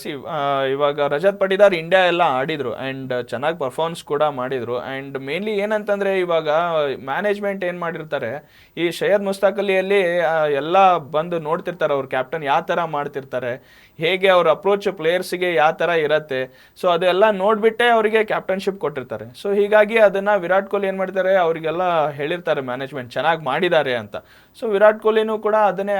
C ಇವಾಗ Rajat Patidar India ಎಲ್ಲ ಆಡಿದ್ರು ಆ್ಯಂಡ್ ಚೆನ್ನಾಗಿ ಪರ್ಫಾರ್ಮೆನ್ಸ್ ಕೂಡ ಮಾಡಿದ್ರು ಆ್ಯಂಡ್ ಮೇನ್ಲಿ ಏನಂತಂದ್ರೆ ಇವಾಗ ಮ್ಯಾನೇಜ್ಮೆಂಟ್ ಏನು ಮಾಡಿರ್ತಾರೆ, ಈ ಶಯದ್ ಮುಸ್ತಾಕ್ ಅಲಿಯಲ್ಲಿ ಎಲ್ಲ ಬಂದು ನೋಡ್ತಿರ್ತಾರೆ ಅವ್ರ ಕ್ಯಾಪ್ಟನ್ ಯಾವ ಥರ ಮಾಡ್ತಿರ್ತಾರೆ, ಹೇಗೆ ಅವ್ರ ಅಪ್ರೋಚ್ ಪ್ಲೇಯರ್ಸ್ಗೆ ಯಾವ ಥರ ಇರತ್ತೆ ಸೊ ಅದೆಲ್ಲ ನೋಡಿಬಿಟ್ಟೆ ಅವರಿಗೆ ಕ್ಯಾಪ್ಟನ್ಶಿಪ್ ಕೊಟ್ಟಿರ್ತಾರೆ. ಸೊ ಹೀಗಾಗಿ ಅದನ್ನ ವಿರಾಟ್ ಕೊಹ್ಲಿ ಏನು ಮಾಡ್ತಾರೆ, ಅವರಿಗೆಲ್ಲ ಹೇಳಿರ್ತಾರೆ ಮ್ಯಾನೇಜ್ಮೆಂಟ್ ಚೆನ್ನಾಗಿ ಮಾಡಿದ್ದಾರೆ ಅಂತ. ಸೊ ವಿರಾಟ್ ಕೊಹ್ಲಿನೂ ಕೂಡ ಅದನ್ನೇ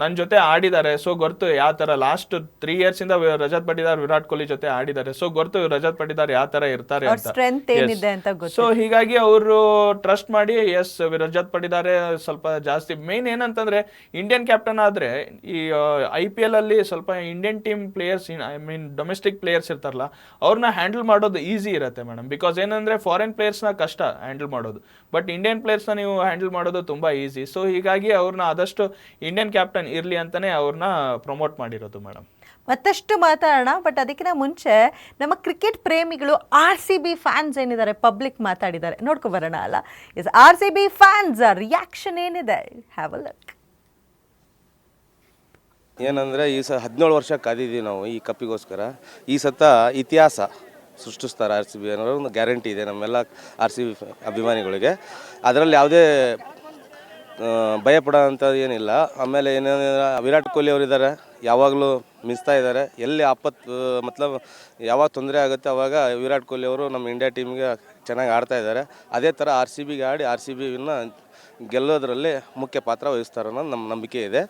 ನನ್ನ ಜೊತೆ ಆಡಿದ್ದಾರೆ ಸೊ ಗೊತ್ತು ಯಾವ ಥರ ಲಾಸ್ಟ್ ತ್ರೀ ಇಯರ್ಸಿಂದ ರಜತ್ ಪಟಿದಾರ್ ವಿರಾಟ್ ಕೊಹ್ಲಿ ಜೊತೆ ಆಡಿದ್ದಾರೆ. ಸೊ ಗೊತ್ತು ರಜತ್ ಪಟಿದಾರ್ ಯಾವ ತರ ಇರ್ತಾರೆ ಅಂತ. ಸೊ ಹೀಗಾಗಿ ಅವರು ಟ್ರಸ್ಟ್ ಮಾಡಿ ಎಸ್ ರಜತ್ ಪಡಿದಾರೆ ಸ್ವಲ್ಪ ಜಾಸ್ತಿ. ಮೇನ್ ಏನಂತಂದ್ರೆ ಇಂಡಿಯನ್ ಕ್ಯಾಪ್ಟನ್ ಆದ್ರೆ ಈ ಐ ಪಿ ಎಲ್ ಅಲ್ಲಿ ಸ್ವಲ್ಪ Indian team players I mean domestic players ಇರ್ತಾರಲ್ಲ ಅವ್ರನ್ನ ಹ್ಯಾಂಡಲ್ ಮಾಡೋದು ಈಸಿ ಇರುತ್ತೆ ಮೇಡಮ್ ಬಿಕಾಸ್ ಏನಂದ್ರೆ ಫಾರಿನ್ ಪ್ಲೇಯರ್ಸ್ನ ಕಷ್ಟ ಹ್ಯಾಂಡಲ್ ಮಾಡೋದು. ಬಟ್ ಇಂಡಿಯನ್ ಪ್ಲೇಯರ್ಸ್ನ ನೀವು ಹ್ಯಾಂಡಲ್ ಮಾಡೋದು ತುಂಬಾ ಈಸಿ ಸೊ ಹೀಗಾಗಿ ಅವ್ರನ್ನ ಆದಷ್ಟು ಇಂಡಿಯನ್ ಕ್ಯಾಪ್ಟನ್ ಇರ್ಲಿ ಅಂತಾನೆ ಅವ್ರನ್ನ ಪ್ರಮೋಟ್ ಮಾಡಿರೋದು ಮೇಡಮ್ ಮತ್ತಷ್ಟು ಮಾತಾಡೋಣ ಬಟ್ ಅದಕ್ಕಿಂತ ಮುಂಚೆ ನಮ್ಮ ಕ್ರಿಕೆಟ್ ಪ್ರೇಮಿಗಳು ಆರ್ ಸಿ ಬಿ ಫ್ಯಾನ್ಸ್ ಏನಿದ್ದಾರೆ ಪಬ್ಲಿಕ್ ಮಾತಾಡಿದ್ದಾರೆ. ನೋಡ್ಕೊ ಬರೋಣ ಅಲ್ಲ? Yes R C B fans reaction ಏನಿದೆ? ಹ್ಯಾವ್ ಅ ಲಕ್ ಏನಂದರೆ ಈ ಸ ಹದಿನೇಳು ವರ್ಷ ಕಾದಿದ್ದೀವಿ ನಾವು ಈ ಕಪ್ಪಿಗೋಸ್ಕರ. ಈ ಸತ ಇತಿಹಾಸ ಸೃಷ್ಟಿಸ್ತಾರೆ ಆರ್ ಸಿ ಬಿ ಅನ್ನೋ ಒಂದು ಗ್ಯಾರಂಟಿ ಇದೆ ನಮ್ಮೆಲ್ಲ ಆರ್ ಸಿ ಬಿ ಅಭಿಮಾನಿಗಳಿಗೆ. ಅದರಲ್ಲಿ ಯಾವುದೇ ಭಯಪಡೋ ಅಂಥದ್ದು ಏನಿಲ್ಲ. ಆಮೇಲೆ ಏನೇನು ವಿರಾಟ್ ಕೊಹ್ಲಿ ಅವರಿದ್ದಾರೆ. ಯಾವಾಗಲೂ ಮಿಂಚ್ತಾ ಇದ್ದಾರೆ. ಎಲ್ಲಿ ಆಪತ್ತು ಮತ್ಲಬ್ ಯಾವಾಗ ತೊಂದರೆ ಆಗುತ್ತೆ ಅವಾಗ ವಿರಾಟ್ ಕೊಹ್ಲಿ ಅವರು ನಮ್ಮ ಇಂಡಿಯಾ ಟೀಮ್ಗೆ ಚೆನ್ನಾಗಿ ಆಡ್ತಾ ಇದ್ದಾರೆ. ಅದೇ ಥರ ಆರ್ ಸಿ ಬಿಗೆ ಆಡಿ ಆರ್ ಸಿ ಬಿನ ಗೆಲ್ಲೋದ್ರಲ್ಲಿ ಮುಖ್ಯ ಪಾತ್ರ ವಹಿಸ್ತಾರೆ ಅನ್ನೋದು ನಮ್ಮ ನಂಬಿಕೆ ಇದೆ.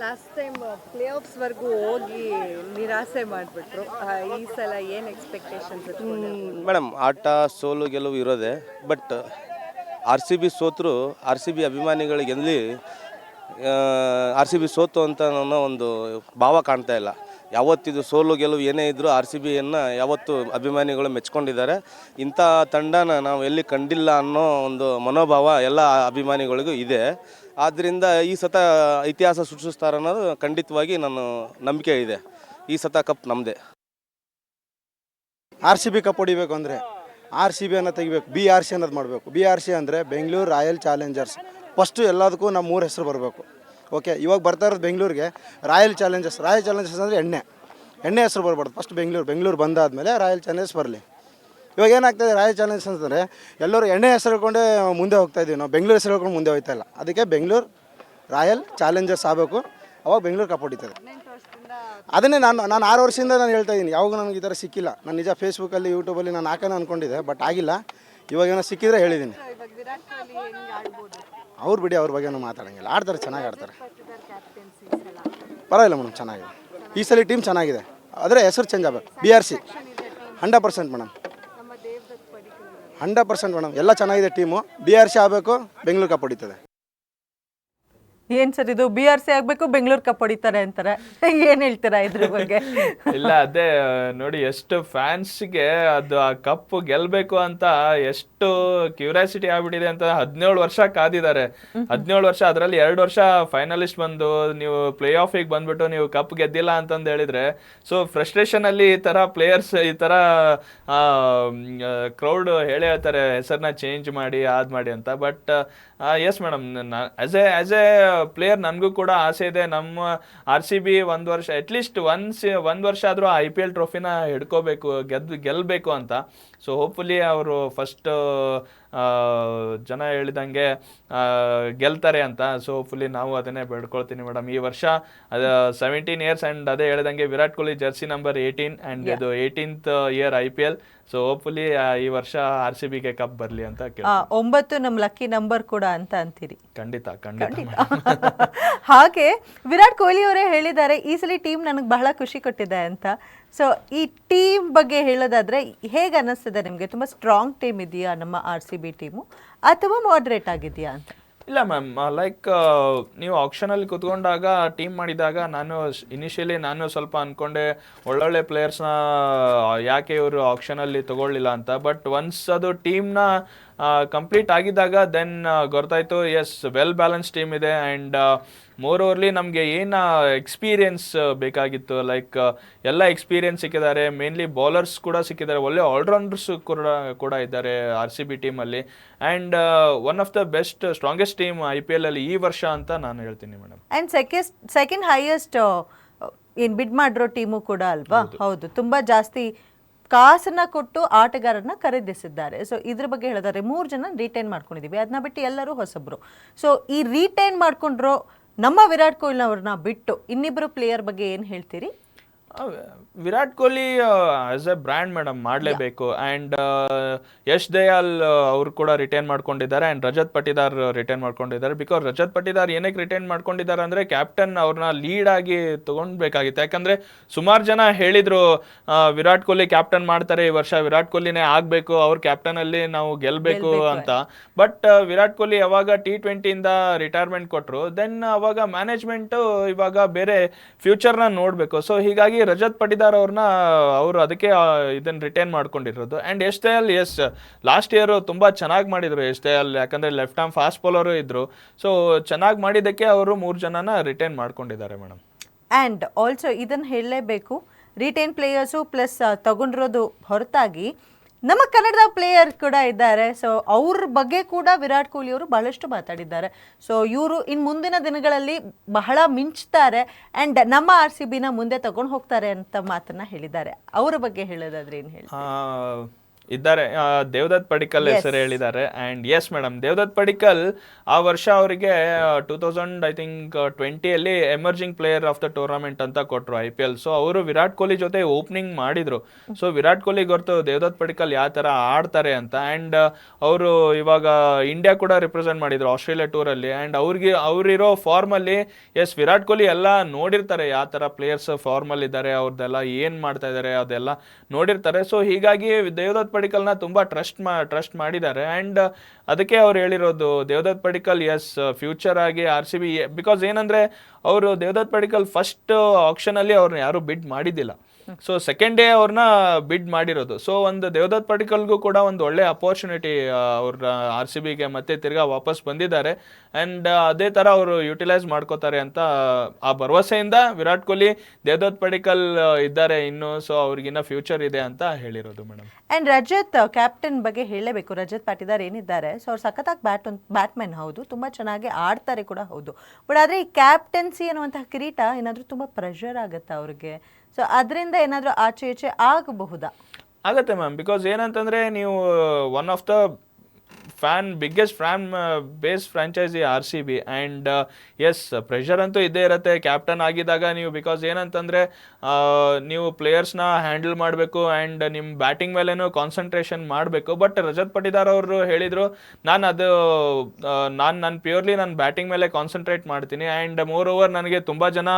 ಲಾಸ್ಟ್ ಟೈಮ್ ಪ್ಲೇ ಆಫ್ಸ್ವರೆಗೂ ಹೋಗಿ ನಿರಾಸೆ ಮಾಡಿಬಿಟ್ರು. ಈ ಸಲ ಏನು ಎಕ್ಸ್ಪೆಕ್ಟೇಷನ್ಸ್ ಮೇಡಮ್ ಆಟ ಸೋಲು ಗೆಲುವು ಇರೋದೆ ಬಟ್ ಆರ್ ಸಿ ಬಿ ಸೋತರು ಆರ್ ಸಿ ಬಿ ಅಭಿಮಾನಿಗಳಿಗೆ ಎಲ್ಲಿ ಆರ್ ಸಿ ಬಿ ಸೋತು ಅಂತ ನನ್ನ ಒಂದು ಭಾವ ಕಾಣ್ತಾ ಇಲ್ಲ. ಯಾವತ್ತಿದು ಸೋಲು ಗೆಲುವು ಏನೇ ಇದ್ದರೂ ಆರ್ ಸಿ ಬಿಯನ್ನು ಯಾವತ್ತು ಅಭಿಮಾನಿಗಳು ಮೆಚ್ಕೊಂಡಿದ್ದಾರೆ. ಇಂಥ ತಂಡನ ನಾವು ಎಲ್ಲಿ ಕಂಡಿಲ್ಲ ಅನ್ನೋ ಒಂದು ಮನೋಭಾವ ಎಲ್ಲ ಅಭಿಮಾನಿಗಳಿಗೂ ಇದೆ. ಆದ್ದರಿಂದ ಈ ಸತ ಇತಿಹಾಸ ಸೃಷ್ಟಿಸ್ತಾರೆ ಅನ್ನೋದು ಖಂಡಿತವಾಗಿ ನಾನು ನಂಬಿಕೆ ಇದೆ. ಈ ಸತ ಕಪ್ ನಮ್ಮದೇ ಆರ್ ಸಿ ಬಿ ಕಪ್ ಹೊಡಿಬೇಕು ಅಂದರೆ ಆರ್ ಸಿ ಬಿ ಅನ್ನೋ ತೆಗಿಬೇಕು. ಬಿ ಆರ್ ಸಿ ಅನ್ನೋದು ಮಾಡಬೇಕು. ಬಿ ಆರ್ ಸಿ ಅಂದರೆ ಬೆಂಗಳೂರು ರಾಯಲ್ ಚಾಲೆಂಜರ್ಸ್. ಫಸ್ಟು ಎಲ್ಲದಕ್ಕೂ ನಮ್ಮ ಮೂರು ಹೆಸರು ಬರಬೇಕು. ಓಕೆ ಇವಾಗ ಬರ್ತಾ ಇರೋದು ಬೆಂಗಳೂರಿಗೆ. ರಾಯಲ್ ಚಾಲೆಂಜಸ್ ರಾಯಲ್ ಚಾಲೆಂಜಸ್ ಅಂದರೆ ಎಣ್ಣೆ. ಎಣ್ಣೆ ಹೆಸರು ಬರಬಾರ್ದು ಫಸ್ಟ್ ಬೆಂಗಳೂರು. ಬೆಂಗಳೂರು ಬಂದಾದಮೇಲೆ ರಾಯಲ್ ಚಾಲೆಂಜಸ್ ಬರಲಿ. ಇವಾಗ ಏನಾಗ್ತದೆ ರಾಯಲ್ ಚಾಲೆಂಜಸ್ ಅಂತಂದರೆ ಎಲ್ಲರೂ ಎಣ್ಣೆ ಹೆಸರು ಹೇಳ್ಕೊಂಡೇ ಮುಂದೆ ಹೋಗ್ತಾ ಇದ್ದೀವಿ ನಾವು. ಬೆಂಗಳೂರು ಹೆಸರು ಹೇಳ್ಕೊಂಡು ಮುಂದೆ ಹೋಗ್ತಾ ಇಲ್ಲ. ಅದಕ್ಕೆ ಬೆಂಗಳೂರು ರಾಯಲ್ ಚಾಲೆಂಜಸ್ ಆಗಬೇಕು. ಅವಾಗ ಬೆಂಗಳೂರು ಕಪ್ ಹೊಡಿತದೆ. ಅದನ್ನೇ ನಾನು ನಾನು ಆರು ವರ್ಷದಿಂದ ನಾನು ಹೇಳ್ತಾ ಇದ್ದೀನಿ. ಯಾವಾಗ ನನಗೆ ಈ ಥರ ಸಿಕ್ಕಿಲ್ಲ. ನಾನು ನಿಜ ಫೇಸ್ಬುಕ್ಕಲ್ಲಿ ಯೂಟ್ಯೂಬಲ್ಲಿ ನಾನು ಹಾಕೋಣ ಅಂದ್ಕೊಂಡಿದ್ದೆ ಬಟ್ ಆಗಿಲ್ಲ. ಇವಾಗ ಏನೋ ಸಿಕ್ಕಿದ್ರೆ ಹೇಳಿದ್ದೀನಿ. ಅವ್ರು ಬಿಡಿ ಅವ್ರ ಬಗ್ಗೆ ಮಾತಾಡೋಂಗಿಲ್ಲ. ಆಡ್ತಾರೆ ಚೆನ್ನಾಗಿ ಆಡ್ತಾರೆ. ಪರವಾಗಿಲ್ಲ ಮೇಡಮ್ ಚೆನ್ನಾಗಿದೆ. ಈ ಸಲ ಟೀಮ್ ಚೆನ್ನಾಗಿದೆ. ಆದರೆ ಹೆಸರು ಚೇಂಜ್ ಆಗಬೇಕು. B R C hundred percent madam. Hundred percent madam. ಎಲ್ಲ ಚೆನ್ನಾಗಿದೆ ಟೀಮು ಬಿ ಆರ್ ಸಿ ಆಗಬೇಕು. ಬೆಂಗಳೂರು ಕಪ್ ಹೊಡಿತದೆ. ಏನ್ ಸರ್ ಇದು ಬಿ ಆರ್ ಸಿ ಆಗ್ಬೇಕು ಬೆಂಗಳೂರು ಕಪ್ ಹೊಡಿತಾರೆ ಅಂತಾರೆ. ಏನ್ ಹೇಳ್ತೀರಾ ಇದ್ರ ಬಗ್ಗೆ? ಇಲ್ಲ ಅದೇ ನೋಡಿ ಎಷ್ಟು ಫ್ಯಾನ್ಸ್ಗೆ ಅದು ಆ ಕಪ್ ಗೆಲ್ಬೇಕು ಅಂತ ಎಷ್ಟು ಕ್ಯೂರಿಯಾಸಿಟಿ ಆಗ್ಬಿಟ್ಟಿದೆ ಅಂತ ಹದಿನೇಳು ವರ್ಷ ಕಾದಿದ್ದಾರೆ. ಹದಿನೇಳು ವರ್ಷ ಅದರಲ್ಲಿ ಎರಡು ವರ್ಷ ಫೈನಲಿಸ್ಟ್ ಬಂದು ನೀವು ಪ್ಲೇ ಆಫಿಗೆ ಬಂದ್ಬಿಟ್ಟು ನೀವು ಕಪ್ ಗೆದ್ದಿಲ್ಲ ಅಂತಂದು ಹೇಳಿದ್ರೆ ಸೊ ಫ್ರಸ್ಟ್ರೇಷನ್ ಅಲ್ಲಿ ಈ ತರ ಪ್ಲೇಯರ್ಸ್ ಈ ತರ ಕ್ರೌಡ್ ಹೇಳಿ ಹೇಳ್ತಾರೆ ಹೆಸರನ್ನ ಚೇಂಜ್ ಮಾಡಿ ಆದ್ ಮಾಡಿ ಅಂತ. But yes madam as a as a player ನನಗೂ ಕೂಡ ಆಸೆ ಇದೆ. ನಮ್ಮ ಆರ್ ಸಿ ಬಿ ಒಂದು ವರ್ಷ ಅಟ್ಲೀಸ್ಟ್ ಒನ್ಸ್ ಒಂದು ವರ್ಷ ಆದರೂ ಐ ಪಿ ಎಲ್ ಟ್ರೋಫಿನ ಹಿಡ್ಕೋಬೇಕು ಗೆದ್ದು ಗೆಲ್ಲಬೇಕು ಅಂತ. ಸೊ ಹೋಪ್ಫುಲಿ ಅವರು ಫಸ್ಟ್ ಜನ ಹೇಳಿದಂಗೆ ಗೆಲ್ತಾರೆ ಅಂತ. ಸೊ ಫುಲ್ಲಿ ನಾವು ಅದನ್ನೇ ಬೇಡ್ಕೊಳ್ತೀನಿ ಮೇಡಮ್ ಈ ವರ್ಷ ಅದು ಸೆವೆಂಟೀನ್ ಇಯರ್ಸ್ ಆ್ಯಂಡ್ ಅದೇ ಹೇಳಿದಂಗೆ Virat Kohli jersey number eighteen and ಇದು eighteenth year I P L so hopefully ಈ ವರ್ಷ ಆರ್ ಸಿ ಬಿಗೆ ಕಪ್ ಬರಲಿ ಅಂತ ಒಂಬತ್ತು ನಮ್ಮ ಲಕ್ಕಿ ನಂಬರ್ ಕೂಡ ಅಂತ ಅಂತೀರಿ. ಖಂಡಿತ ಖಂಡಿತ ಹಾಗೆ ವಿರಾಟ್ ಕೊಹ್ಲಿ ಅವರೇ ಹೇಳಿದ್ದಾರೆ ಈ ಸಲ ಟೀಮ್ ನನಗೆ ಬಹಳ ಖುಷಿ ಕೊಟ್ಟಿದೆ ಅಂತ. ಸೊ ಈ ಟೀಮ್ ಬಗ್ಗೆ ಹೇಳೋದಾದ್ರೆ ಹೇಗೆ ಅನ್ನಿಸ್ತದೆ ನಿಮಗೆ? ತುಂಬ ಸ್ಟ್ರಾಂಗ್ ಟೀಮ್ ಇದೆಯಾ ನಮ್ಮ ಆರ್ ಸಿ ಬಿ ಟೀಮು ಅಥವಾ ಮಾಡ್ರೇಟ್ ಆಗಿದೆಯಾ ಅಂತ? ಇಲ್ಲ ಮ್ಯಾಮ್ ಲೈಕ್ ನೀವು ಆಕ್ಷನಲ್ಲಿ ಕುತ್ಕೊಂಡಾಗ ಟೀಮ್ ಮಾಡಿದಾಗ ನಾನು ಇನಿಷಿಯಲಿ ನಾನು ಸ್ವಲ್ಪ ಅಂದ್ಕೊಂಡೆ ಒಳ್ಳೊಳ್ಳೆ ಪ್ಲೇಯರ್ಸ್ನ ಯಾಕೆ ಇವರು ಆಕ್ಷನಲ್ಲಿ ತಗೊಳ್ಳಿಲ್ಲ ಅಂತ. ಬಟ್ ಒನ್ಸ್ ಅದು ಟೀಮ್ನ ಕಂಪ್ಲೀಟ್ ಆಗಿದ್ದಾಗ ದೆನ್ ಗೊತ್ತಾಯಿತು ಎಸ್ ವೆಲ್ ಬ್ಯಾಲೆನ್ಸ್ ಟೀಮ್ ಇದೆ ಆ್ಯಂಡ್ ಮೋರ್ ಓವರ್ಲಿ ನಮಗೆ ಏನು ಎಕ್ಸ್ಪೀರಿಯನ್ಸ್ ಬೇಕಾಗಿತ್ತು? ಲೈಕ್ ಎಲ್ಲ ಎಕ್ಸ್ಪೀರಿಯನ್ಸ್ ಸಿಕ್ಕಿದ್ದಾರೆ. ಮೇನ್ಲಿ ಬೌಲರ್ಸ್ ಕೂಡ ಸಿಕ್ಕಿದ್ದಾರೆ. ಒಳ್ಳೆ ಆಲ್ರೌಂಡರ್ಸ್ ಕೂಡ ಕೂಡ ಇದ್ದಾರೆ ಆರ್ ಸಿ ಬಿ ಟೀಮಲ್ಲಿ and one of the best strongest team I P L ಅಲ್ಲಿ ಈ ವರ್ಷ ಅಂತ ನಾನು ಹೇಳ್ತೀನಿ ಮೇಡಮ್ ಆ್ಯಂಡ್ ಸೆಕೆಸ್ಟ್ ಸೆಕೆಂಡ್ ಹೈಯೆಸ್ಟ್ ಏನು ಬಿಡ್ ಮಾಡಿರೋ ಟೀಮು ಕೂಡ ಅಲ್ವಾ? ಹೌದು. ತುಂಬ ಜಾಸ್ತಿ ಕಾಸನ್ನ ಕೊಟ್ಟು ಆಟಗಾರರನ್ನ ಖರೀದಿಸಿದ್ದಾರೆ. ಸೊ ಇದ್ರ ಬಗ್ಗೆ ಹೇಳಿದ್ದಾರೆ ಮೂರು ಜನ ರಿಟೈನ್ ಮಾಡ್ಕೊಂಡಿದ್ದೀವಿ ಅದನ್ನ ಬಿಟ್ಟು ಎಲ್ಲರೂ ಹೊಸಬ್ರು. ಸೊ ಈ ರಿಟೈನ್ ಮಾಡ್ಕೊಂಡ್ರು ನಮ್ಮ ವಿರಾಟ್ ಕೊಹ್ಲಿ ಅವ್ರನ್ನ ಬಿಟ್ಟು ಇನ್ನಿಬ್ಬರು ಪ್ಲೇಯರ್ ಬಗ್ಗೆ ಏನು ಹೇಳ್ತೀರಿ? Virat Kohli as a brand madam ಮಾಡಲೇಬೇಕು. ಆ್ಯಂಡ್ ಯಶ್ ದಯಾಲ್ ಅವರು ಕೂಡ ರಿಟೈನ್ ಮಾಡ್ಕೊಂಡಿದ್ದಾರೆ. ಆ್ಯಂಡ್ ರಜತ್ ಪಟಿದಾರ್ ರಿಟೈನ್ ಮಾಡ್ಕೊಂಡಿದ್ದಾರೆ. ಬಿಕಾಸ್ ರಜತ್ ಪಟಿದಾರ್ ಏನಕ್ಕೆ ರಿಟೈನ್ ಮಾಡ್ಕೊಂಡಿದ್ದಾರೆ ಅಂದರೆ ಕ್ಯಾಪ್ಟನ್ ಅವ್ರನ್ನ ಲೀಡ್ ಆಗಿ ತೊಗೊಳ್ಬೇಕಾಗಿತ್ತು ಯಾಕಂದರೆ ಸುಮಾರು ಜನ ಹೇಳಿದರು ವಿರಾಟ್ ಕೊಹ್ಲಿ ಕ್ಯಾಪ್ಟನ್ ಮಾಡ್ತಾರೆ ಈ ವರ್ಷ ವಿರಾಟ್ ಕೊಹ್ಲಿನೇ ಆಗಬೇಕು ಅವ್ರ ಕ್ಯಾಪ್ಟನಲ್ಲಿ ನಾವು ಗೆಲ್ಲಬೇಕು ಅಂತ. ಬಟ್ ವಿರಾಟ್ ಕೊಹ್ಲಿ ಯಾವಾಗ ಟಿ ಟ್ವೆಂಟಿಯಿಂದ ರಿಟೈರ್ಮೆಂಟ್ ಕೊಟ್ಟರು ದೆನ್ ಅವಾಗ ಮ್ಯಾನೇಜ್ಮೆಂಟು ಇವಾಗ ಬೇರೆ ಫ್ಯೂಚರ್ನ ನೋಡಬೇಕು. ಸೊ ಹೀಗಾಗಿ ರಜತ್ ಪಟಿದಾರ್ ಅವ್ರನ್ನ ಅವರು ಅದಕ್ಕೆ ಇದನ್ನ ರಿಟೈನ್ ಮಾಡ್ಕೊಂಡಿರೋದು. ಆ್ಯಂಡ್ ಎಷ್ಟೇ ದಯಾಲ್ ಎಸ್ ಲಾಸ್ಟ್ ಇಯರ್ ತುಂಬ ಚೆನ್ನಾಗಿ ಮಾಡಿದ್ರು ಎಷ್ಟೇ ದಯಾಲ್ ಯಾಕಂದರೆ ಲೆಫ್ಟ್ ಆರ್ಮ್ ಫಾಸ್ಟ್ ಬೌಲರು ಇದ್ದರು ಸೊ ಚೆನ್ನಾಗಿ ಮಾಡಿದ್ದಕ್ಕೆ ಅವರು ಮೂರು ಜನನ ರಿಟೈನ್ ಮಾಡ್ಕೊಂಡಿದ್ದಾರೆ ಮೇಡಮ್ ಆ್ಯಂಡ್ ಆಲ್ಸೋ ಇದನ್ನು ಹೇಳಲೇಬೇಕು. ರಿಟೈನ್ ಪ್ಲೇಯರ್ಸು ಪ್ಲಸ್ ತಗೊಂಡಿರೋದು ಹೊರತಾಗಿ ನಮ್ಮ ಕನ್ನಡದ ಪ್ಲೇಯರ್ ಕೂಡ ಇದ್ದಾರೆ. ಸೊ ಅವ್ರ ಬಗ್ಗೆ ಕೂಡ ವಿರಾಟ್ ಕೊಹ್ಲಿ ಅವರು ಬಹಳಷ್ಟು ಮಾತಾಡಿದ್ದಾರೆ. ಸೊ ಇವರು ಇನ್ನು ಮುಂದಿನ ದಿನಗಳಲ್ಲಿ ಬಹಳ ಮಿಂಚ್ತಾರೆ ಆ್ಯಂಡ್ ನಮ್ಮ ಆರ್ ಸಿ ಬಿನ ಮುಂದೆ ತಗೊಂಡು ಹೋಗ್ತಾರೆ ಅಂತ ಮಾತನ್ನ ಹೇಳಿದ್ದಾರೆ. ಅವರ ಬಗ್ಗೆ ಹೇಳೋದಾದ್ರೆ ಏನು ಹೇಳಿ ಇದ್ದಾರೆ. ದೇವದತ್ ಪಡಿಕಲ್ ಹೆಸರು ಹೇಳಿದ್ದಾರೆ. And yes madam Devdutt Padikkal ಆ ವರ್ಷ ಅವರಿಗೆ two thousand I think ಟ್ವೆಂಟಿಯಲ್ಲಿ emerging player of the tournament ಅಂತ ಕೊಟ್ಟರು ಐ ಪಿ ಎಲ್ ಸೊ ಅವರು ವಿರಾಟ್ ಕೊಹ್ಲಿ ಜೊತೆ ಓಪನಿಂಗ್ ಮಾಡಿದ್ರು. ಸೊ ವಿರಾಟ್ ಕೊಹ್ಲಿ ಗೊತ್ತು ದೇವದತ್ ಪಡಿಕಲ್ ಯಾವ ಥರ ಆಡ್ತಾರೆ ಅಂತ. ಆ್ಯಂಡ್ ಅವರು ಇವಾಗ ಇಂಡಿಯಾ ಕೂಡ ರಿಪ್ರೆಸೆಂಟ್ ಮಾಡಿದ್ರು ಆಸ್ಟ್ರೇಲಿಯಾ ಟೂರಲ್ಲಿ ಆ್ಯಂಡ್ ಅವ್ರಿಗೆ ಅವರಿರೋ ಫಾರ್ಮಲ್ಲಿ ಎಸ್ ವಿರಾಟ್ ಕೊಹ್ಲಿ ಎಲ್ಲ ನೋಡಿರ್ತಾರೆ ಯಾವ ಥರ ಪ್ಲೇಯರ್ಸ್ ಫಾರ್ಮಲ್ಲಿದ್ದಾರೆ ಅವ್ರದ್ದೆಲ್ಲ ಏನು ಮಾಡ್ತಾ ಇದ್ದಾರೆ ಅದೆಲ್ಲ ನೋಡಿರ್ತಾರೆ. ಸೊ ಹೀಗಾಗಿ ದೇವದತ್ ಪಡಿಕಲ್ನ ತುಂಬ ಟ್ರಸ್ಟ್ ಮಾ, ಟ್ರಸ್ಟ್ ಮಾಡಿದ್ದಾರೆ. ಆ್ಯಂಡ್ ಅದಕ್ಕೆ ಅವ್ರು ಹೇಳಿರೋದು ದೇವದತ್ ಪಡಿಕಲ್ ಎಸ್ ಫ್ಯೂಚರ್ ಆಗಿ ಆರ್ ಸಿ ಬಿ ಬಿಕಾಸ್ ಏನಂದರೆ, ಅವರು ದೇವದತ್ ಪಡಿಕಲ್ ಫಸ್ಟ್ ಆಕ್ಷನಲ್ಲಿ ಅವ್ರನ್ನ ಯಾರೂ ಬಿಡ್ ಮಾಡಿದ್ದಿಲ್ಲ. ಸೊ ಸೆಕೆಂಡ್ ಡೇ ಅವ್ರನ್ನ ಬಿಡ್ ಮಾಡಿರೋದು. ಸೊ ಒಂದು ದೇವದತ್ ಪಡಿಕಲ್ಗೂ ಕೂಡ ಒಂದು ಒಳ್ಳೆ ಅಪರ್ಚುನಿಟಿ ಅವ್ರ ಆರ್ ಸಿ ಬಿಗೆ ಮತ್ತೆ ತಿರ್ಗಾ ವಾಪಸ್ ಬಂದಿದ್ದಾರೆ. ಆ್ಯಂಡ್ ಅದೇ ಥರ ಅವರು ಯುಟಿಲೈಸ್ ಮಾಡ್ಕೋತಾರೆ ಅಂತ, ಆ ಭರವಸೆಯಿಂದ ವಿರಾಟ್ ಕೊಹ್ಲಿ, ದೇವದತ್ ಪಡಿಕಲ್ ಇದ್ದಾರೆ ಇನ್ನು. ಸೊ ಅವ್ರಿಗಿನ್ನ ಫ್ಯೂಚರ್ ಇದೆ ಅಂತ ಹೇಳಿರೋದು ಮೇಡಮ್ ಆ್ಯಂಡ್ ರಜತ್ ಕ್ಯಾಪ್ಟನ್ ಬಗ್ಗೆ ಹೇಳಲೇಬೇಕು ರಜತ್ ಪಾಟಿದಾರ್ ಏನಿದ್ದಾರೆ? ಸೊ ಅವ್ರು ಸಖತ್ತಾಗಿ ಬ್ಯಾಟ್ ಬ್ಯಾಟ್ಮನ್ ಹೌದು. ತುಂಬ ಚೆನ್ನಾಗಿ ಆಡ್ತಾರೆ ಕೂಡ ಹೌದು. ಬಟ್ ಆದರೆ ಈ ಕ್ಯಾಪ್ಟನ್ಸಿ ಅನ್ನುವಂತಹ ಕಿರೀಟ ಏನಾದರೂ ತುಂಬ ಪ್ರೆಷರ್ ಆಗುತ್ತೆ ಅವ್ರಿಗೆ? ಸೊ ಅದರಿಂದ ಏನಾದರೂ ಆಚೆ ಈಚೆ ಆಗಬಹುದಾ? ಆಗತ್ತೆ ಮ್ಯಾಮ್ ಬಿಕಾಸ್ ಏನಂತಂದರೆ ನೀವು one of the fan biggest fan base franchise R C B and yes pressure ಅಂತೂ ಇದ್ದೇ ಇರುತ್ತೆ. ಕ್ಯಾಪ್ಟನ್ ಆಗಿದಾಗ ನೀವು ಬಿಕಾಸ್ ಏನಂತಂದರೆ ನೀವು ಪ್ಲೇಯರ್ಸ್ನ ಹ್ಯಾಂಡಲ್ ಮಾಡಬೇಕು ಆ್ಯಂಡ್ ನಿಮ್ಮ ಬ್ಯಾಟಿಂಗ್ ಮೇಲೇನು ಕಾನ್ಸಂಟ್ರೇಷನ್ ಮಾಡಬೇಕು. ಬಟ್ ರಜತ್ ಪಟಿದಾರ್ ಅವರು ಹೇಳಿದರು, ನಾನು ಅದು ನಾನು ನಾನು ಪ್ಯೂರ್ಲಿ ನಾನು ಬ್ಯಾಟಿಂಗ್ ಮೇಲೆ ಕಾನ್ಸಂಟ್ರೇಟ್ ಮಾಡ್ತೀನಿ. ಆ್ಯಂಡ್ ಮೋರ್ ಓವರ್ ನನಗೆ ತುಂಬ ಜನ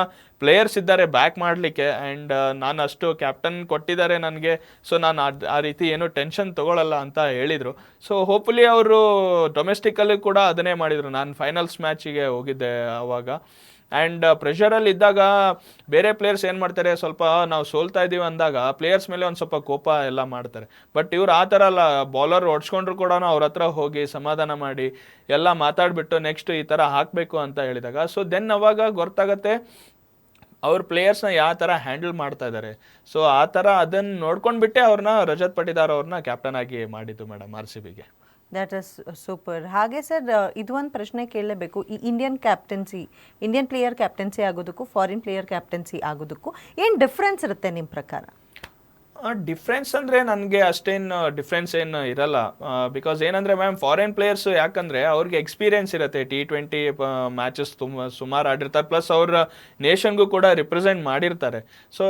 ಪ್ಲೇಯರ್ಸ್ ಇದ್ದಾರೆ ಬ್ಯಾಕ್ ಮಾಡಲಿಕ್ಕೆ ಆ್ಯಂಡ್ ನಾನು ಅಷ್ಟು ಕ್ಯಾಪ್ಟನ್ ಕೊಟ್ಟಿದ್ದಾರೆ ನನಗೆ. ಸೊ ನಾನು ಅದು ಆ ರೀತಿ ಏನು ಟೆನ್ಷನ್ ತಗೊಳ್ಳಲ್ಲ ಅಂತ ಹೇಳಿದರು. ಸೊ ಹೋಪ್ಫುಲಿ ಅವರು ಡೊಮೆಸ್ಟಿಕಲ್ಲಿ ಕೂಡ ಅದನ್ನೇ ಮಾಡಿದರು. ನಾನು ಫೈನಲ್ಸ್ ಮ್ಯಾಚಿಗೆ ಹೋಗಿದ್ದೆ ಆವಾಗ ಆ್ಯಂಡ್ ಪ್ರೆಷರಲ್ಲಿ ಇದ್ದಾಗ ಬೇರೆ ಪ್ಲೇಯರ್ಸ್ ಏನು ಮಾಡ್ತಾರೆ? ಸ್ವಲ್ಪ ನಾವು ಸೋಲ್ತಾ ಇದ್ದೀವಿ ಅಂದಾಗ ಪ್ಲೇಯರ್ಸ್ ಮೇಲೆ ಒಂದು ಸ್ವಲ್ಪ ಕೋಪ ಎಲ್ಲ ಮಾಡ್ತಾರೆ. ಬಟ್ ಇವ್ರು ಆ ಥರ ಅಲ್ಲ ಬೌಲರ್ ಹೊಡ್ಸ್ಕೊಂಡ್ರು ಕೂಡ ಅವ್ರ ಹತ್ರ ಹೋಗಿ ಸಮಾಧಾನ ಮಾಡಿ ಎಲ್ಲ ಮಾತಾಡಿಬಿಟ್ಟು ನೆಕ್ಸ್ಟ್ ಈ ಥರ ಹಾಕಬೇಕು ಅಂತ ಹೇಳಿದಾಗ. ಸೊ ದೆನ್ ಅವಾಗ ಗೊತ್ತಾಗತ್ತೆ ಅವ್ರ ಪ್ಲೇಯರ್ಸ್ನ ಯಾವ ಥರ ಹ್ಯಾಂಡಲ್ ಮಾಡ್ತಾ ಇದ್ದಾರೆ ಸೊ ಆ ಥರ ಅದನ್ನು ನೋಡ್ಕೊಂಡ್ಬಿಟ್ಟೆ ಅವ್ರನ್ನ ರಜತ್ ಪಟಿದಾರ್ ಅವ್ರನ್ನ ಕ್ಯಾಪ್ಟನ್ ಆಗಿ ಮಾಡಿದ್ದು ಮೇಡಮ್ ಆರ್ ಸಿ ಬಿಗೆ ದ್ಯಾಟ್ ಇಸ್ ಸೂಪರ್ ಹಾಗೆ ಸರ್ ಇದು ಒಂದು ಪ್ರಶ್ನೆ ಕೇಳಲೇಬೇಕು. ಈ Indian captaincy Indian player captaincy ಆಗೋದಕ್ಕೂ foreign player captaincy ಆಗೋದಕ್ಕೂ ಏನು ಡಿಫ್ರೆನ್ಸ್ ಇರುತ್ತೆ ನಿಮ್ಮ ಪ್ರಕಾರ? ಡಿಫ್ರೆನ್ಸ್ ಅಂದರೆ ನನಗೆ ಅಷ್ಟೇನು ಡಿಫ್ರೆನ್ಸ್ ಏನು ಇರಲ್ಲ. ಬಿಕಾಸ್ ಏನಂದರೆ ಮ್ಯಾಮ್ ಫಾರಿನ್ ಪ್ಲೇಯರ್ಸ್ ಯಾಕಂದರೆ ಅವ್ರಿಗೆ ಎಕ್ಸ್ಪೀರಿಯನ್ಸ್ ಇರುತ್ತೆ. ಟಿ ಟ್ವೆಂಟಿ ಮ್ಯಾಚಸ್ ತುಂಬ ಸುಮಾರು ಆಡಿರ್ತಾರೆ. ಪ್ಲಸ್ ಅವ್ರ ನೇಷನ್ಗೂ ಕೂಡ ರಿಪ್ರೆಸೆಂಟ್ ಮಾಡಿರ್ತಾರೆ. ಸೊ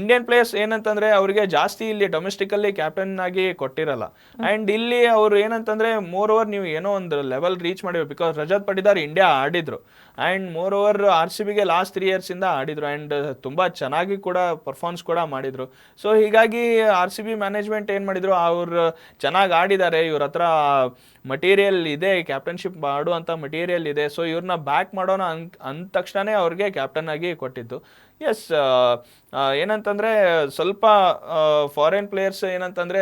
ಇಂಡಿಯನ್ ಪ್ಲೇಯರ್ಸ್ ಏನಂತಂದರೆ ಅವರಿಗೆ ಜಾಸ್ತಿ ಇಲ್ಲಿ ಡೊಮೆಸ್ಟಿಕಲ್ಲಿ ಕ್ಯಾಪ್ಟನ್ ಆಗಿ ಕೊಟ್ಟಿರಲ್ಲ. ಆ್ಯಂಡ್ ಇಲ್ಲಿ ಅವರು ಏನಂತಂದರೆ ಮೋರ್ ಓವರ್ ನೀವು ಏನೋ ಒಂದು ಲೆವೆಲ್ ರೀಚ್ ಮಾಡಿವೆ. ಬಿಕಾಸ್ ರಜತ್ ಪಟಿದಾರ್ ಇಂಡಿಯಾ ಆಡಿದ್ರು. And more over R C ಬಿಗೆ ಲಾಸ್ಟ್ ತ್ರೀ ಇಯರ್ಸಿಂದ ಆಡಿದರು. ಆ್ಯಂಡ್ ತುಂಬ ಚೆನ್ನಾಗಿ ಕೂಡ ಪರ್ಫಾರ್ಮೆನ್ಸ್ ಕೂಡ ಮಾಡಿದರು. ಸೊ ಹೀಗಾಗಿ ಆರ್ ಸಿ ಬಿ ಮ್ಯಾನೇಜ್ಮೆಂಟ್ ಏನು ಮಾಡಿದ್ರು, ಅವ್ರು ಚೆನ್ನಾಗಿ ಆಡಿದ್ದಾರೆ, ಇವ್ರ ಹತ್ರ ಮಟೀರಿಯಲ್ ಇದೆ ಕ್ಯಾಪ್ಟನ್ಶಿಪ್ ಮಾಡುವಂಥ ಮಟೀರಿಯಲ್ ಇದೆ. ಸೊ ಇವ್ರನ್ನ ಬ್ಯಾಕ್ ಮಾಡೋಣ ಅಂತ ಅಂದ ತಕ್ಷಣವೇ ಅವ್ರಿಗೆ ಕ್ಯಾಪ್ಟನ್ ಆಗಿ ಕೊಟ್ಟಿದ್ದು. ಎಸ್ ಏನಂತಂದರೆ ಸ್ವಲ್ಪ ಫಾರಿನ್ ಪ್ಲೇಯರ್ಸ್ ಏನಂತಂದರೆ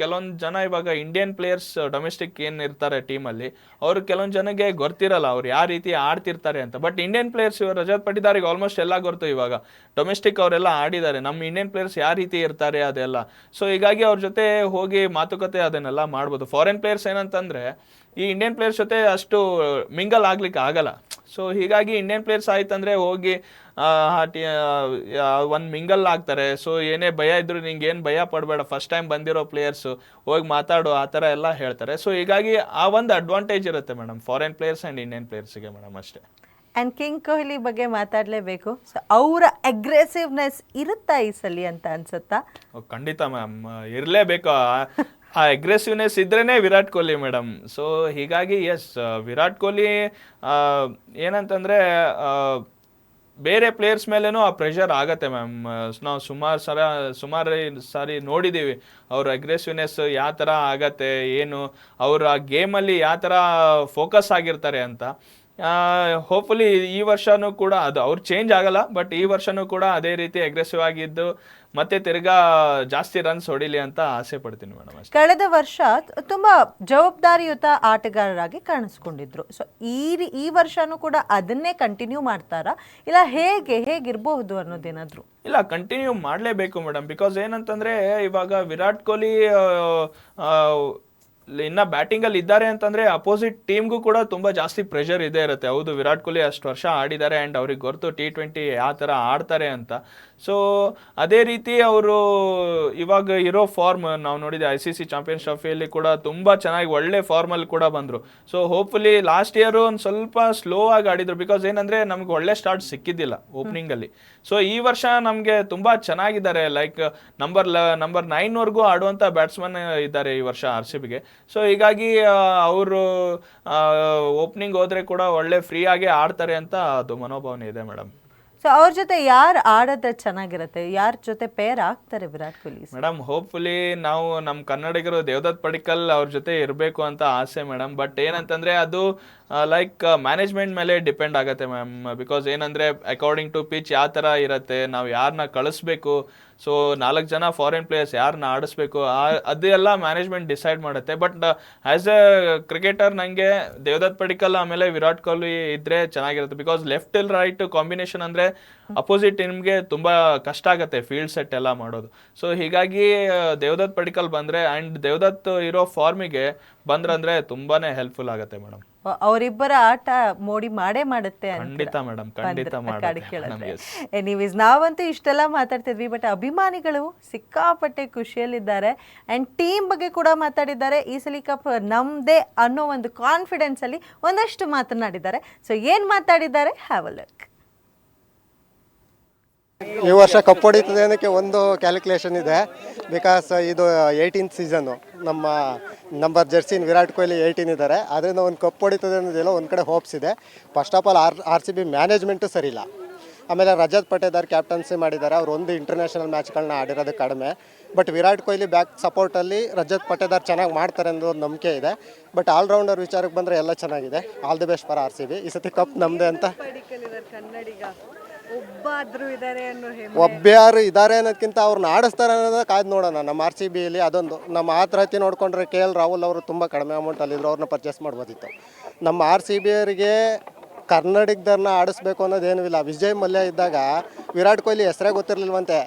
ಕೆಲವೊಂದು ಜನ ಇವಾಗ ಇಂಡಿಯನ್ ಪ್ಲೇಯರ್ಸ್ ಡೊಮೆಸ್ಟಿಕ್ ಏನು ಇರ್ತಾರೆ ಟೀಮಲ್ಲಿ ಅವರು ಕೆಲವೊಂದು ಜನಕ್ಕೆ ಗೊತ್ತಿರಲ್ಲ ಅವ್ರು ಯಾವ ರೀತಿ ಆಡ್ತಿರ್ತಾರೆ ಅಂತ. ಬಟ್ ಇಂಡಿಯನ್ ಪ್ಲೇಯರ್ಸ್ ಇವರು ರಜತ್ ಪಟಿದಾರಿಗೆ ಆಲ್ಮೋಸ್ಟ್ ಎಲ್ಲ ಗೊತ್ತು ಇವಾಗ. ಡೊಮೆಸ್ಟಿಕ್ ಅವರೆಲ್ಲ ಆಡಿದ್ದಾರೆ ನಮ್ಮ ಇಂಡಿಯನ್ ಪ್ಲೇಯರ್ಸ್ ಯಾವ ರೀತಿ ಇರ್ತಾರೆ ಅದೆಲ್ಲ. ಸೊ ಹೀಗಾಗಿ ಅವ್ರ ಜೊತೆ ಹೋಗಿ ಮಾತುಕತೆ ಅದನ್ನೆಲ್ಲ ಮಾಡ್ಬೋದು. ಫಾರಿನ್ ಪ್ಲೇಯರ್ಸ್ ಏನಂತಂದರೆ ಈ ಇಂಡಿಯನ್ ಪ್ಲೇಯರ್ಸ್ ಜೊತೆ ಅಷ್ಟು ಮಿಂಗಲ್ ಆಗ್ಲಿಕ್ಕೆ ಆಗಲ್ಲ. ಸೊ ಹೀಗಾಗಿ ಇಂಡಿಯನ್ ಪ್ಲೇಯರ್ಸ್ ಆಯ್ತಂದ್ರೆ ಹೋಗಿ ಒಂದು ಮಿಂಗಲ್ ಆಗ್ತಾರೆ. ಸೊ ಏನೇ ಭಯ ಇದ್ರು ನಿಂಗೆ ಏನು ಭಯ ಪಡಬೇಡ. ಫಸ್ಟ್ ಟೈಮ್ ಬಂದಿರೋ ಪ್ಲೇಯರ್ಸು ಹೋಗಿ ಮಾತಾಡು ಆ ಥರ ಎಲ್ಲ ಹೇಳ್ತಾರೆ. ಸೊ ಹೀಗಾಗಿ ಆ ಒಂದು ಅಡ್ವಾಂಟೇಜ್ ಇರುತ್ತೆ madam foreign players and Indian ಪ್ಲೇಯರ್ಸ್ಗೆ madam ಅಷ್ಟೇ. ಆ್ಯಂಡ್ ಕಿಂಗ್ ಕೊಹ್ಲಿ ಬಗ್ಗೆ ಮಾತಾಡಲೇಬೇಕು. ಸೊ ಅವರ ಅಗ್ರೆಸಿವ್ನೆಸ್ ಇರುತ್ತಾ ಈ ಸಲಿ ಅಂತ ಅನ್ಸುತ್ತಾ? ಖಂಡಿತ ಮ್ಯಾಮ್ ಇರಲೇಬೇಕು. ಆ ಅಗ್ರೆಸಿವ್ನೆಸ್ ಇದ್ರೇ ವಿರಾಟ್ ಕೊಹ್ಲಿ ಮೇಡಮ್. ಸೊ ಹೀಗಾಗಿ ಎಸ್ ವಿರಾಟ್ ಕೊಹ್ಲಿ ಏನಂತಂದರೆ ಬೇರೆ ಪ್ಲೇಯರ್ಸ್ ಮೇಲೇನೂ ಆ ಪ್ರೆಷರ್ ಆಗತ್ತೆ ಮ್ಯಾಮ್ ನಾವು ಸುಮಾರು ಸಲ, ಸುಮಾರು ಸಾರಿ ನೋಡಿದ್ದೀವಿ ಅವ್ರ ಅಗ್ರೆಸಿವ್ನೆಸ್ ಯಾವ ಥರ ಆಗತ್ತೆ, ಏನು, ಅವ್ರ ಆ ಗೇಮಲ್ಲಿ ಯಾವ ಥರ ಫೋಕಸ್ ಆಗಿರ್ತಾರೆ ಅಂತ. ಹೋಪ್ಫುಲಿ ಈ ವರ್ಷನೂ ಕೂಡ ಅದು ಅವ್ರು ಚೇಂಜ್ ಆಗಲ್ಲ ಬಟ್ ಈ ವರ್ಷನೂ ಕೂಡ ಅದೇ ರೀತಿ ಅಗ್ರೆಸಿವ್ ಆಗಿದ್ದು ಮತ್ತೆ ತಿರ್ಗಾ ಜಾಸ್ತಿ ರನ್ಸ್ ಹೊಡಿಲಿ ಅಂತ ಆಸೆ ಪಡ್ತೀನಿ ಮೇಡಮ್ ಕಳೆದ ವರ್ಷ ತುಂಬಾ ಜವಾಬ್ದಾರಿಯುತ ಆಟಗಾರರಾಗಿ ಕಾಣಿಸ್ಕೊಂಡಿದ್ರು. ಸೊ ಈ ಈ ವರ್ಷನೂ ಕೂಡ ಅದನ್ನೇ ಕಂಟಿನ್ಯೂ ಮಾಡ್ತಾರಾ? ಇಲ್ಲ ಹೇಗೆ ಹೇಗಿರಬಹುದು ಅನ್ನೋದೇನಾದ್ರು ಇಲ್ಲ ಕಂಟಿನ್ಯೂ ಮಾಡಲೇಬೇಕು ಮೇಡಮ್ ಬಿಕಾಸ್ ಏನಂತಂದ್ರೆ ಇವಾಗ ವಿರಾಟ್ ಕೊಹ್ಲಿ ಇನ್ನ ಬ್ಯಾಟಿಂಗ್ ಅಲ್ಲಿ ಇದ್ದಾರೆ ಅಂತಂದ್ರೆ ಅಪೋಸಿಟ್ ಟೀಮ್ಗೂ ಕೂಡ ತುಂಬಾ ಜಾಸ್ತಿ ಪ್ರೆಷರ್ ಇದೇ ಇರುತ್ತೆ. ಹೌದು ವಿರಾಟ್ ಕೊಹ್ಲಿ ಅಷ್ಟು ವರ್ಷ ಆಡಿದ್ದಾರೆ ಅಂಡ್ ಅವ್ರಿಗೆ ಗೊತ್ತು ಟಿ ಟ್ವೆಂಟಿ ಯಾವ ಥರ ಆಡ್ತಾರೆ ಅಂತ. ಸೊ ಅದೇ ರೀತಿ ಅವರು ಇವಾಗ ಇರೋ ಫಾರ್ಮ್ ನಾವು ನೋಡಿದ ಐ ಸಿ ಸಿ ಚಾಂಪಿಯನ್ಸ್ ಟ್ರಾಫಿಯಲ್ಲಿ ಕೂಡ ತುಂಬಾ ಚೆನ್ನಾಗಿ ಒಳ್ಳೆ ಫಾರ್ಮಲ್ಲಿ ಕೂಡ ಬಂದರು. ಸೊ ಹೋಪ್ಫುಲಿ ಲಾಸ್ಟ್ ಇಯರ್ ಒಂದು ಸ್ವಲ್ಪ ಸ್ಲೋ ಆಗಿ ಆಡಿದ್ರು ಬಿಕಾಸ್ ಏನಂದ್ರೆ ನಮ್ಗೆ ಒಳ್ಳೆ ಸ್ಟಾರ್ಟ್ ಸಿಕ್ಕಿದ್ದಿಲ್ಲ ಓಪನಿಂಗ್ ಅಲ್ಲಿ. ಸೊ ಈ ವರ್ಷ ನಮಗೆ ತುಂಬಾ ಚೆನ್ನಾಗಿದ್ದಾರೆ. ಲೈಕ್ ನಂಬರ್ ಲ ನಂಬರ್ ನೈನ್ವರೆಗೂ ಆಡುವಂಥ ಬ್ಯಾಟ್ಸ್ಮನ್ ಇದ್ದಾರೆ ಈ ವರ್ಷ ಆರ್ ಸಿ ಬಿಗೆ ಸೊ ಹೀಗಾಗಿ ಅವರು ಓಪನಿಂಗ್ ಹೋದ್ರೆ ಕೂಡ ಒಳ್ಳೆ ಫ್ರೀ ಆಗಿ ಆಡ್ತಾರೆ ಅಂತ ಅದು ಮನೋಭಾವನೆ ಇದೆ ಮೇಡಮ್ ಸೊ ಅವ್ರ ಜೊತೆ ಯಾರು ಆಡೋದ್ರೆ ಚೆನ್ನಾಗಿರುತ್ತೆ? ಯಾರ ಜೊತೆ ಪೇರ್ ಆಗ್ತಾರೆ ವಿರಾಟ್ ಕೊಹ್ಲಿ ಮೇಡಮ್ ಹೋಪ್ಫುಲಿ ನಾವು ನಮ್ಮ ಕನ್ನಡಿಗರು ದೇವದತ್ ಪಡಿಕಲ್ ಅವ್ರ ಜೊತೆ ಇರಬೇಕು ಅಂತ ಆಸೆ ಮೇಡಮ್ ಬಟ್ ಏನಂತಂದ್ರೆ ಅದು ಲೈಕ್ ಮ್ಯಾನೇಜ್ಮೆಂಟ್ ಮೇಲೆ ಡಿಪೆಂಡ್ ಆಗುತ್ತೆ ಮ್ಯಾಮ್ ಬಿಕಾಸ್ ಏನಂದ್ರೆ ಅಕಾರ್ಡಿಂಗ್ ಟು ಪಿಚ್ ಯಾವ ಥರ ಇರುತ್ತೆ ನಾವು ಯಾರನ್ನ ಕಳಿಸ್ಬೇಕು ಸೊ ನಾಲ್ಕು ಜನ ಫಾರಿನ್ ಪ್ಲೇಯರ್ಸ್ ಯಾರನ್ನ ಆಡಿಸ್ಬೇಕು ಅದೆಲ್ಲ ಮ್ಯಾನೇಜ್ಮೆಂಟ್ ಡಿಸೈಡ್ ಮಾಡುತ್ತೆ. ಬಟ್ ಆ್ಯಸ್ ಎ ಕ್ರಿಕೆಟರ್ ನನಗೆ ದೇವದತ್ ಪಡಿಕಲ್ ಆಮೇಲೆ ವಿರಾಟ್ ಕೊಹ್ಲಿ ಇದ್ರೆ ಚೆನ್ನಾಗಿರುತ್ತೆ. ಬಿಕಾಸ್ ಲೆಫ್ಟ್ ಇಲ್ ರೈಟ್ ಕಾಂಬಿನೇಷನ್ ಅಂದರೆ ಅಪೋಸಿಟ್ ಟೀಮ್ಗೆ ತುಂಬ ಕಷ್ಟ ಆಗುತ್ತೆ ಫೀಲ್ಡ್ ಸೆಟ್ ಎಲ್ಲ ಮಾಡೋದು. ಸೊ ಹೀಗಾಗಿ ದೇವದತ್ ಪಡಿಕಲ್ ಬಂದರೆ ಆ್ಯಂಡ್ ದೇವದತ್ ಇರೋ ಫಾರ್ಮಿಗೆ ಬಂದ್ರಂದ್ರೆ ತುಂಬಾ ಹೆಲ್ಪ್ಫುಲ್ ಆಗುತ್ತೆ ಮೇಡಮ್ ಅವರಿಬ್ಬರ ಆಟ ಮೋಡಿ ಮಾಡೇ ಮಾಡುತ್ತೆ ಅಂತ ಖಂಡಿತ ಮೇಡಮ್ ಖಂಡಿತ ಎನಿವೇಸ್ ನಾವಂತೂ ಇಷ್ಟೆಲ್ಲ ಮಾತಾಡ್ತಿದ್ವಿ ಬಟ್ ಅಭಿಮಾನಿಗಳು ಸಿಕ್ಕಾಪಟ್ಟೆ ಖುಷಿಯಲ್ಲಿದ್ದಾರೆ. ಅಂಡ್ ಟೀಮ್ ಬಗ್ಗೆ ಕೂಡ ಮಾತಾಡಿದ್ದಾರೆ. ಈ ಸಲ ಕಪ್ ನಮ್ದೇ ಅನ್ನೋ ಒಂದು ಕಾನ್ಫಿಡೆನ್ಸ್ ಅಲ್ಲಿ ಒಂದಷ್ಟು ಮಾತನಾಡಿದ್ದಾರೆ. ಸೊ ಏನ್ ಮಾತಾಡಿದ್ದಾರೆ? ಹ್ಯಾವ್ ಅ ಲುಕ್ ಈ ವರ್ಷ ಕಪ್ ಹೊಡಿತದೆ ಅನ್ನೋಕ್ಕೆ ಒಂದು ಕ್ಯಾಲ್ಕುಲೇಷನ್ ಇದೆ. ಬಿಕಾಸ್ ಇದು ಏಯ್ಟೀನ್ ಸೀಸನು ನಮ್ಮ ನಂಬರ್ ಜರ್ಸಿನ್ ವಿರಾಟ್ ಕೊಹ್ಲಿ ಏಯ್ಟೀನ್ ಇದ್ದಾರೆ. ಅದರಿಂದ ಒಂದು ಕಪ್ ಹೊಡಿತದೆ ಅನ್ನೋದೆಲ್ಲ ಒಂದು ಕಡೆ ಹೋಪ್ಸ್ ಇದೆ. First of all R R C B management ಸರಿಯಿಲ್ಲ ಆಮೇಲೆ ರಜತ್ ಪಟೇದಾರ್ ಕ್ಯಾಪ್ಟನ್ಸಿ ಮಾಡಿದ್ದಾರೆ. ಅವ್ರು ಒಂದು ಇಂಟರ್ನ್ಯಾಷನಲ್ ಮ್ಯಾಚ್ಗಳನ್ನ ಆಡಿರೋದು ಕಡಿಮೆ. ಬಟ್ ವಿರಾಟ್ ಕೊಹ್ಲಿ ಬ್ಯಾಕ್ ಸಪೋರ್ಟಲ್ಲಿ ರಜತ್ ಪಟೇದಾರ್ ಚೆನ್ನಾಗಿ ಮಾಡ್ತಾರೆ ಅನ್ನೋ ಒಂದು ನಂಬಿಕೆ ಇದೆ. ಬಟ್ ಆಲ್ರೌಂಡರ್ ವಿಚಾರಕ್ಕೆ ಬಂದರೆ ಎಲ್ಲ ಚೆನ್ನಾಗಿದೆ. All the best for R C B ಈ ಸತಿ ಕಪ್ ನಮ್ಮದೇ ಅಂತ. ಇದ್ದಾರೆ ಇದ್ದಾರೆ ಒಬ್ಬ್ಯಾರು ಇದ್ದಾರೆ ಅನ್ನೋದಕ್ಕಿಂತ ಅವ್ರನ್ನ ಆಡಿಸ್ತಾರೆ ಅನ್ನೋದಕ್ಕೆ ಕಾಯ್ದು ನೋಡೋಣ. ನಮ್ಮ ಆರ್ ಸಿ ಬಿಯಲ್ಲಿ ಅದೊಂದು. ನಮ್ಮ ಆ ರೀತಿ ನೋಡಿಕೊಂಡ್ರೆ ಕೆ ಎಲ್ ರಾಹುಲ್ ಅವರು ತುಂಬ ಕಡಿಮೆ ಅಮೌಂಟಲ್ಲಿದ್ರು ಅವ್ರನ್ನ ಪರ್ಚೇಸ್ ಮಾಡ್ಬೋದಿತ್ತು. ನಮ್ಮ ಆರ್ ಸಿ ಬಿ ಅವರಿಗೆ ಕರ್ನಾಟಕದವ್ರನ್ನ ಆಡಿಸ್ಬೇಕು ಅನ್ನೋದೇನೂ ಇಲ್ಲ. ವಿಜಯ್ ಮಲ್ಯ ಇದ್ದಾಗ ವಿರಾಟ್ ಕೊಹ್ಲಿ ಹೆಸರೇ ಗೊತ್ತಿರಲಿಲ್ವಂತೆ.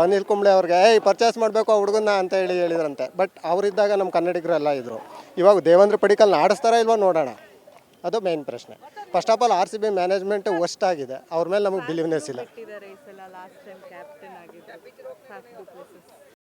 ಅನಿಲ್ ಕುಂಬ್ಳೆ ಅವ್ರಿಗೆ, ಏಯ್ ಪರ್ಚೇಸ್ ಮಾಡಬೇಕು ಆ ಹುಡುಗನ್ನ ಅಂತ ಹೇಳಿ ಹೇಳಿದ್ರಂತೆ. ಬಟ್ ಅವರಿದ್ದಾಗ ನಮ್ಮ ಕನ್ನಡಿಗರೆಲ್ಲ ಇದ್ದರು ಇವಾಗ ದೇವೇಂದ್ರ ಪಡಿಕಲ್ನ ಆಡಿಸ್ತಾರ ಇಲ್ವಾ ನೋಡೋಣ. ಅದು ಮೇನ್ ಪ್ರಶ್ನೆ. First of all R C B management worst ಆಗಿದೆ ಅವ್ರ ಮೇಲೆ ನಮಗೆ ಬಿಲೀವ್ನೆಸ್ ಇಲ್ಲ.